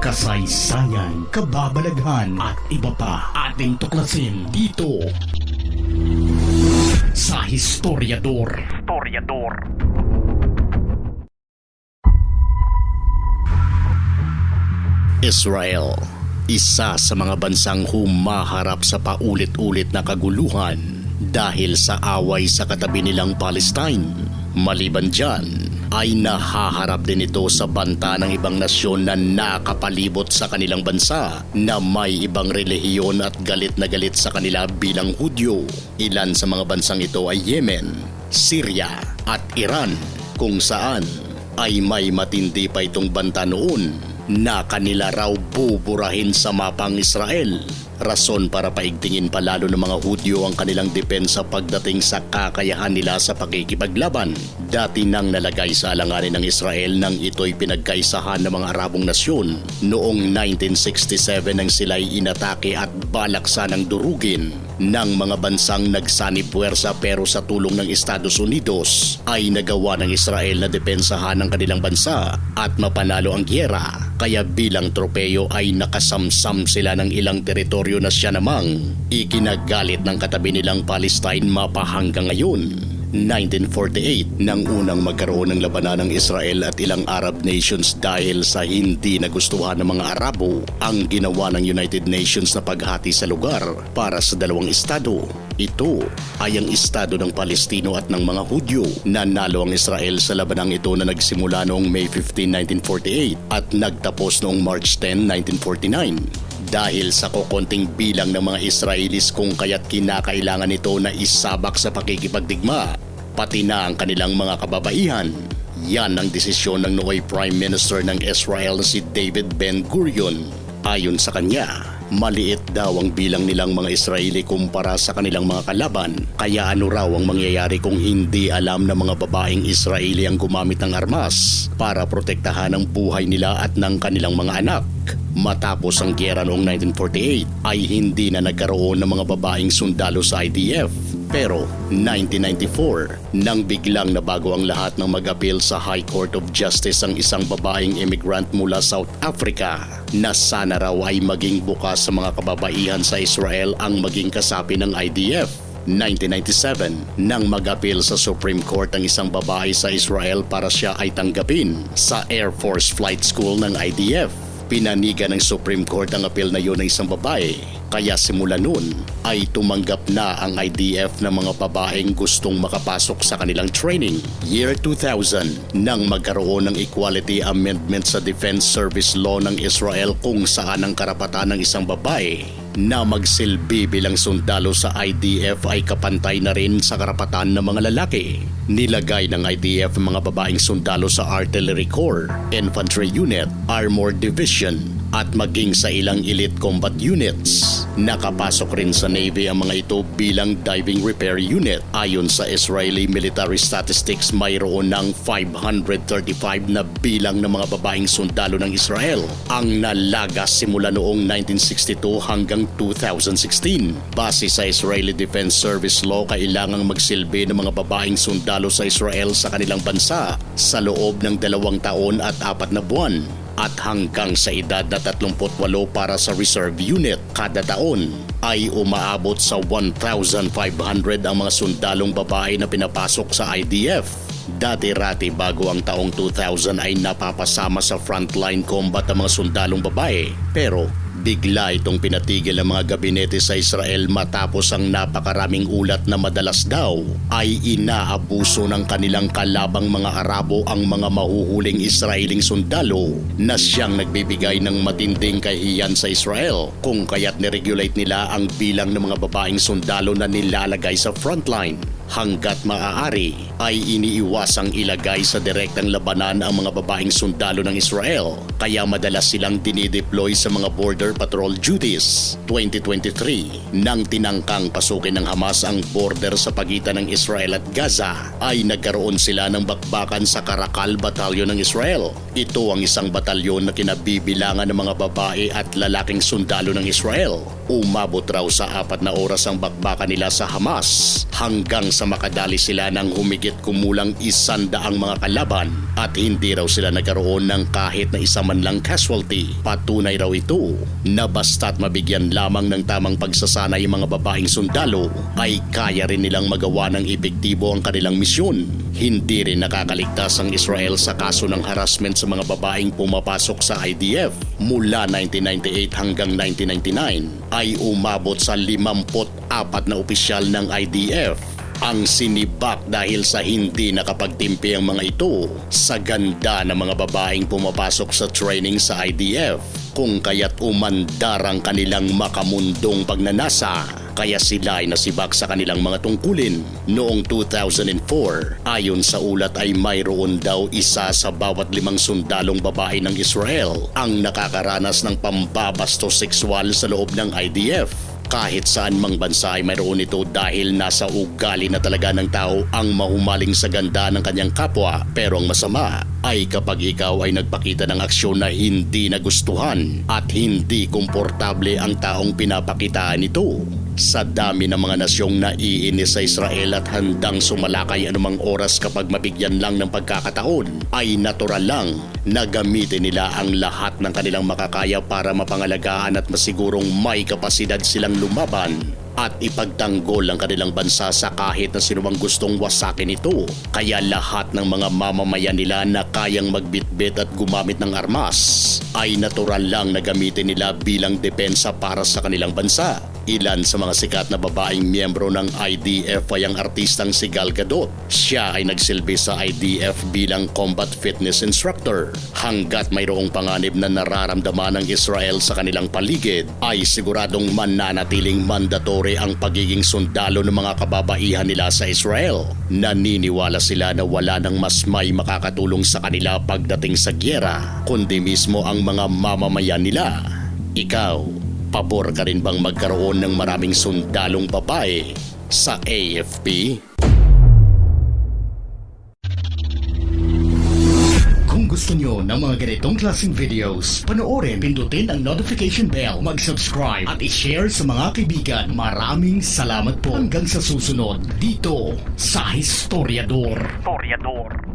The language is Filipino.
kasaysayan, kababalaghan at iba pa ating tuklasin dito sa Historiador. Historiador. Israel, isa sa mga bansang humaharap sa paulit-ulit na kaguluhan dahil sa away sa katabi nilang Palestine. Maliban dyan, ay nahaharap din ito sa banta ng ibang nasyon na nakapalibot sa kanilang bansa na may ibang relihiyon at galit na galit sa kanila bilang Hudyo. Ilan sa mga bansang ito ay Yemen, Syria at Iran kung saan ay may matindi pa itong banta noon na kanila raw buburahin sa mapang Israel. Rason para paigtingin pa lalo ng mga Hudyo ang kanilang depensa pagdating sa kakayahan nila sa pakikipaglaban. Dati nang nalagay sa alanganin ng Israel nang ito'y pinagkaisahan ng mga Arabong nasyon noong 1967 nang sila'y inatake at balak sanang durugin ng mga bansang nagsanib puwersa pero sa tulong ng Estados Unidos ay nagawa ng Israel na depensahan ng kanilang bansa at mapanalo ang gyera. Kaya bilang tropeyo ay nakasamsam sila ng ilang teritoryo na siya namang ikinagalit ng katabi nilang Palestine mapa hanggang ngayon. 1948 nang unang magkaroon ng labanan ng Israel at ilang Arab nations dahil sa hindi nagustuhan ng mga Arabo ang ginawa ng United Nations na paghati sa lugar para sa dalawang estado. Ito ay ang estado ng Palestino at ng mga Hudyo. Nanalo ang Israel sa labanang ito na nagsimula noong May 15, 1948 at nagtapos noong March 10, 1949 dahil sa kukonting bilang ng mga Israelis kung kaya't kinakailangan ito na isabak sa pakikipagdigma, pati na ang kanilang mga kababaihan. Yan ang desisyon ng nooy Prime Minister ng Israel na si David Ben-Gurion. Ayon sa kanya, maliit daw ang bilang nilang mga Israeli kumpara sa kanilang mga kalaban. Kaya ano raw ang mangyayari kung hindi alam ng mga babaeng Israeli ang gumamit ng armas para protektahan ang buhay nila at ng kanilang mga anak. Matapos ang gyera noong 1948 ay hindi na nagkaroon ng mga babaeng sundalo sa IDF. Pero 1994, nang biglang nabago ang lahat ng mag-appeal sa High Court of Justice ang isang babaeng immigrant mula South Africa na sana raw ay maging bukas sa mga kababaihan sa Israel ang maging kasapi ng IDF. 1997 nang mag-appeal sa Supreme Court ang isang babae sa Israel para siya ay tanggapin sa Air Force Flight School ng IDF. Pinanigan ng Supreme Court ang appeal na yun ng isang babae. Kaya simula noon ay tumanggap na ang IDF ng mga babaeng gustong makapasok sa kanilang training. Year 2000 nang magkaroon ng Equality Amendment sa Defense Service Law ng Israel kung saan ang karapatan ng isang babae na magsilbi bilang sundalo sa IDF ay kapantay na rin sa karapatan ng mga lalaki. Nilagay ng IDF mga babaeng sundalo sa Artillery Corps, Infantry Unit, Armored Division, at maging sa ilang elite combat units. Nakapasok rin sa Navy ang mga ito bilang diving repair unit. Ayon sa Israeli military statistics, mayroon ng 535 na bilang ng mga babaeng sundalo ng Israel ang nalagas simula noong 1962 hanggang 2016. Base sa Israeli Defense Service Law, kailangang magsilbi ng mga babaeng sundalo sa Israel sa kanilang bansa sa loob ng dalawang taon at apat na buwan at hanggang sa edad na 38 para sa reserve unit kada taon ay umaabot sa 1,500 ang mga sundalong babae na pinapasok sa IDF. Dati-rati bago ang taong 2000 ay napapasama sa frontline combat ang mga sundalong babae pero Bigla itong pinatigil ng mga gabinete sa Israel matapos ang napakaraming ulat na madalas daw ay inaabuso ng kanilang kalabang mga Arabo ang mga mahuhuling Israeling sundalo na siyang nagbibigay ng matinding kahiyan sa Israel kung kaya't niregulate nila ang bilang ng mga babaeng sundalo na nilalagay sa frontline hanggat maaari ay iniiwasang ilagay sa direktang labanan ang mga babaeng sundalo ng Israel kaya madalas silang dinideploy sa mga border patrol duties. 2023, nang tinangkang pasukin ng Hamas ang border sa pagitan ng Israel at Gaza, ay nagkaroon sila ng bakbakan sa Karakal Batalyon ng Israel. Ito ang isang batalyon na kinabibilangan ng mga babae at lalaking sundalo ng Israel. Umabot raw sa apat na oras ang bakbakan nila sa Hamas hanggang sa makadali sila ng humigit kumulang isandaang mga kalaban at hindi raw sila nagkaroon ng kahit na isa man lang casualty. Patunay raw ito na basta't mabigyan lamang ng tamang pagsasanay ang mga babaeng sundalo ay kaya rin nilang magawa ng epektibo ang kanilang misyon. Hindi rin nakakaligtas ang Israel sa kaso ng harassment sa mga babaeng pumapasok sa IDF. Mula 1998 hanggang 1999 ay umabot sa 54 na opisyal ng IDF ang sinibak dahil sa hindi nakapagtimpi ang mga ito sa ganda ng mga babaeng pumapasok sa training sa IDF kung kaya't umandar ang kanilang makamundong pagnanasa kaya sila ay nasibak sa kanilang mga tungkulin. Noong 2004, ayon sa ulat ay mayroon daw isa sa bawat limang sundalong babae ng Israel ang nakakaranas ng pambabastos sexual sa loob ng IDF kahit saan mang bansa ay mayroon ito dahil nasa ugali na talaga ng tao ang mahumaling sa ganda ng kanyang kapwa. Pero ang masama ay kapag ikaw ay nagpakita ng aksyon na hindi nagustuhan at hindi komportable ang taong pinapakitaan nito. Sa dami ng mga nasyong naiinis sa Israel at handang sumalakay anumang oras kapag mabigyan lang ng pagkakataon, ay natural lang na gamitin nila ang lahat ng kanilang makakaya para mapangalagaan at masigurong may kapasidad silang lumaban at ipagtanggol ang kanilang bansa sa kahit na sinumang gustong wasakin ito. Kaya lahat ng mga mamamayan nila na kayang magbitbit at gumamit ng armas ay natural lang na gamitin nila bilang depensa para sa kanilang bansa. Ilan sa mga sikat na babaeng miyembro ng IDF ay ang artistang si Gal Gadot. Siya ay nagsilbi sa IDF bilang combat fitness instructor. Hanggat mayroong panganib na nararamdaman ng Israel sa kanilang paligid, ay siguradong mananatiling mandatory ang pagiging sundalo ng mga kababaihan nila sa Israel. Naniniwala sila na wala nang mas may makakatulong sa kanila pagdating sa gyera, kundi mismo ang mga mamamayan nila. Ikaw, pabor ka rin bang magkaroon ng maraming sundalong babae sa AFP? Kung gusto nyo ng mga ganitong klaseng videos, panoorin, pindutin ang notification bell, mag-subscribe at i-share sa mga kaibigan. Maraming salamat po hanggang sa susunod dito sa Historiador. Historiador.